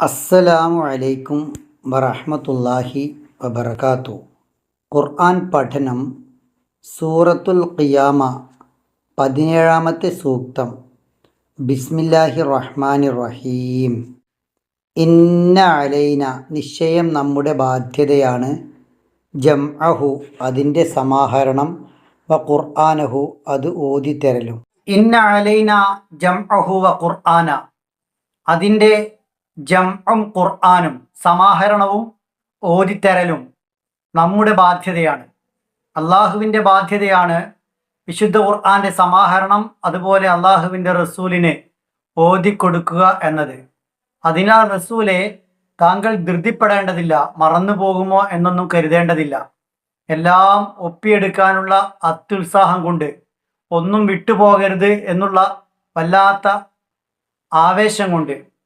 അസ്സലാമു അലൈക്കും വറഹമത്തല്ലാഹി വബർക്കാത്തു ഖുർആൻ പഠനം സൂറത്തുൽ ഖിയാമ പതിനേഴാമത്തെ സൂക്തം. ബിസ്മില്ലാഹി റഹ്മാനി റഹീം. ഇന്ന അലൈന നിശ്ചയം നമ്മുടെ ബാധ്യതയാണ് ജം അഹു അതിന്റെ സമാഹരണം വ ഖുർആനഹു അത് ഓതിത്തരലും. ഇന്ന അലൈന ജം അഹു വ ഖുർആന അതിന്റെ ജംഉം ഖുർആാനും സമാഹരണവും ഓതിത്തരലും നമ്മുടെ ബാധ്യതയാണ്. അള്ളാഹുവിന്റെ ബാധ്യതയാണ് വിശുദ്ധ ഖുർആാന്റെ സമാഹരണം അതുപോലെ അള്ളാഹുവിന്റെ റസൂലിന് ഓതിക്കൊടുക്കുക എന്നത്. അതിനാൽ റസൂലെ താങ്കൾ ധൃതിപ്പെടേണ്ടതില്ല മറന്നു പോകുമോ എന്നൊന്നും കരുതേണ്ടതില്ല. എല്ലാം ഒപ്പിയെടുക്കാനുള്ള അത്യുത്സാഹം കൊണ്ട് ഒന്നും വിട്ടുപോകരുത് എന്നുള്ള വല്ലാത്ത ആവേശം കൊണ്ട്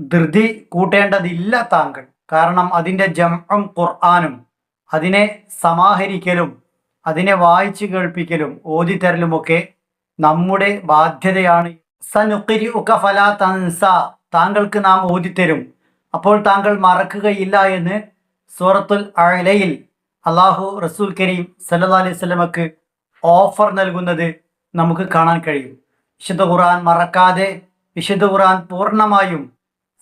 ധൃതി കൂട്ടേണ്ടതില്ല താങ്കൾ കാരണം അതിന്റെ ജംഉം ഖുർആാനും അതിനെ സമാഹരിക്കലും അതിനെ വായിച്ചു കേൾപ്പിക്കലും ഓതിത്തരലുമൊക്കെ നമ്മുടെ ബാധ്യതയാണ്. സനുക്കിരി ഉക ഫല തൻസ താങ്കൾക്ക് നാം ഓതിത്തരും. അപ്പോൾ താങ്കൾ മറക്കുകയില്ല എന്ന് സൂറത്തുൽ അഴലയിൽ അള്ളാഹു റസൂൽ കരീം സല്ലാ അലൈഹി സ്വലമക്ക് ഓഫർ നൽകുന്നത് നമുക്ക് കാണാൻ കഴിയും. വിശുദ്ധ ഖുർആൻ മറക്കാതെ വിശുദ്ധ ഖുർആൻ പൂർണമായും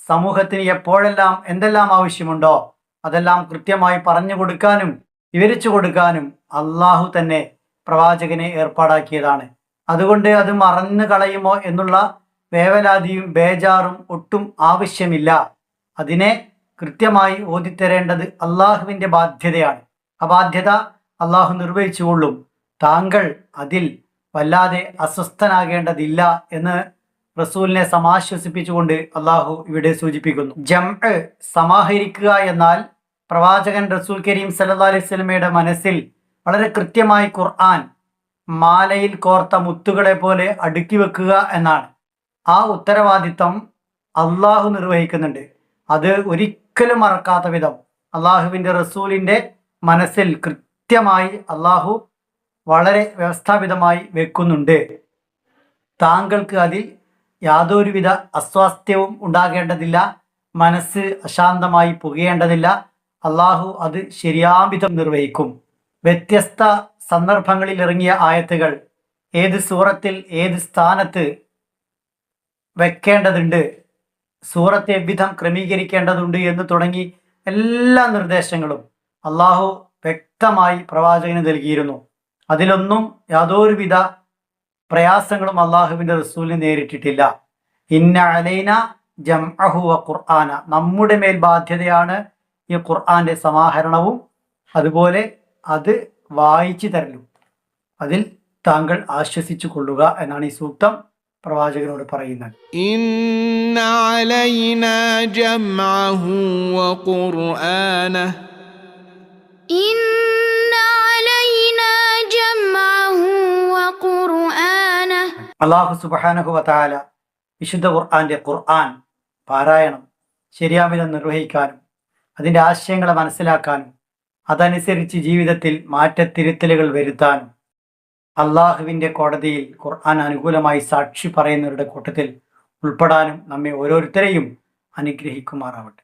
സമൂഹത്തിന് എപ്പോഴെല്ലാം എന്തെല്ലാം ആവശ്യമുണ്ടോ അതെല്ലാം കൃത്യമായി പറഞ്ഞു കൊടുക്കാനും വിവരിച്ചു കൊടുക്കാനും അള്ളാഹു തന്നെ പ്രവാചകനെ ഏർപ്പാടാക്കിയതാണ്. അതുകൊണ്ട് അത് മറന്നു കളയുമോ എന്നുള്ള വേവലാതിയും ബേജാറും ഒട്ടും ആവശ്യമില്ല. അതിനെ കൃത്യമായി ഓതിത്തരേണ്ടത് അള്ളാഹുവിന്റെ ബാധ്യതയാണ്. ആ ബാധ്യത അള്ളാഹു നിർവഹിച്ചുകൊള്ളും. താങ്കൾ അതിൽ വല്ലാതെ അസ്വസ്ഥനാകേണ്ടതില്ല എന്ന് റസൂലിനെ സമാശ്വസിപ്പിച്ചുകൊണ്ട് അള്ളാഹു ഇവിടെ സൂചിപ്പിക്കുന്നു. ജം സമാഹരിക്കുക എന്നാൽ പ്രവാചകൻ റസൂൽ കരീം സല്ലാ അലൈഹി സ്വലമയുടെ മനസ്സിൽ വളരെ കൃത്യമായി ഖുർആൻ മാലയിൽ കോർത്ത മുത്തുകളെ പോലെ അടുക്കി വെക്കുക എന്നാണ്. ആ ഉത്തരവാദിത്തം അള്ളാഹു നിർവഹിക്കുന്നുണ്ട്. അത് ഒരിക്കലും മറക്കാത്ത വിധം അള്ളാഹുവിന്റെ റസൂലിന്റെ മനസ്സിൽ കൃത്യമായി അള്ളാഹു വളരെ വ്യവസ്ഥാപിതമായി വെക്കുന്നുണ്ട്. താങ്കൾക്ക് അതിൽ യാതൊരുവിധ അസ്വാസ്ഥ്യവും ഉണ്ടാകേണ്ടതില്ല. മനസ്സ് അശാന്തമായി പുകയേണ്ടതില്ല. അള്ളാഹു അത് ശരിയാവിധം നിർവഹിക്കും. വ്യത്യസ്ത സന്ദർഭങ്ങളിൽ ഇറങ്ങിയ ആയത്തുകൾ ഏത് സൂറത്തിൽ ഏത് സ്ഥാനത്ത് വെക്കേണ്ടതുണ്ട് സൂറത്തെ വിധം ക്രമീകരിക്കേണ്ടതുണ്ട് എന്ന് തുടങ്ങി എല്ലാ നിർദ്ദേശങ്ങളും അള്ളാഹു വ്യക്തമായി പ്രവാചകന് നൽകിയിരുന്നു. അതിലൊന്നും യാതൊരുവിധ പ്രയാസങ്ങളും അള്ളാഹുവിന്റെ റസൂലിന് നേരിട്ടിട്ടില്ല. ഇന്ന അലൈന ജം അഹുവ ഖുർആന. നമ്മുടെ മേൽ ബാധ്യതയാണ് ഈ ഖുർആന്റെ സമാഹരണവും അതുപോലെ അത് വായിച്ചു തരലും. അതിൽ താങ്കൾ ആശ്വസിച്ചു കൊള്ളുക എന്നാണ് ഈ സൂക്തം പ്രവാചകനോട് പറയുന്നത്. ഇന്ന അള്ളാഹു സുബാനഹുവല വിശുദ്ധ ഖുർആാന്റെ ഖുർആൻ പാരായണം ശരിയാവിധം നിർവഹിക്കാനും അതിന്റെ ആശയങ്ങളെ മനസ്സിലാക്കാനും അതനുസരിച്ച് ജീവിതത്തിൽ മാറ്റത്തിരുത്തലുകൾ വരുത്താനും അള്ളാഹുവിന്റെ കോടതിയിൽ ഖുർആൻ അനുകൂലമായി സാക്ഷി പറയുന്നവരുടെ കൂട്ടത്തിൽ ഉൾപ്പെടാനും നമ്മെ ഓരോരുത്തരെയും അനുഗ്രഹിക്കുമാറാവട്ടെ.